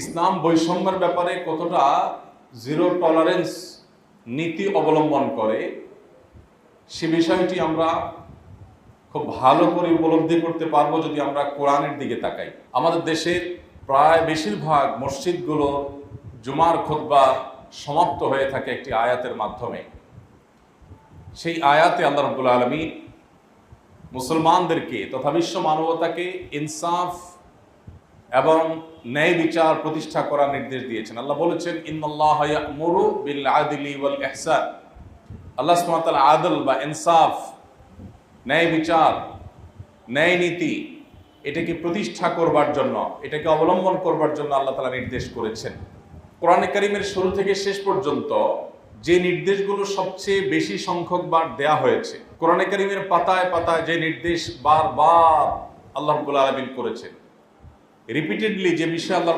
ইসলাম বৈষম্যের ব্যাপারে কতটা জিরো টলারেন্স নীতি অবলম্বন করে, সে বিষয়টি আমরা খুব ভালো করে উপলব্ধি করতে পারব যদি আমরা কোরআনের দিকে তাকাই। আমাদের দেশের প্রায় বেশিরভাগ মসজিদগুলো জুমার খুতবা সমাপ্ত হয়ে থাকে একটি আয়াতের মাধ্যমে। সেই আয়াতে আল্লাহ রব্বুল আলমী মুসলমানদেরকে তথা বিশ্ব মানবতাকে ইনসাফ এবং ন্যায় বিচার প্রতিষ্ঠা করার নির্দেশ দিয়েছেন। আল্লাহ বলেছেন আল্লাহ আদল বা ইনসাফ, ন্যায় বিচার, ন্যায় নীতি, এটাকে প্রতিষ্ঠা করবার জন্য, এটাকে অবলম্বন করবার জন্য আল্লাহ তালা নির্দেশ করেছেন। কোরআনে কারিমের শুরু থেকে শেষ পর্যন্ত যে নির্দেশগুলো সবচেয়ে বেশি সংখ্যক বার দেয়া হয়েছে, কোরআনে কারিমের পাতায় পাতায় যে নির্দেশ বারবার আল্লাহ রাব্বুল আলামিন করেছেন। রিপিটেডলি যে বিষয়ে আল্লাহ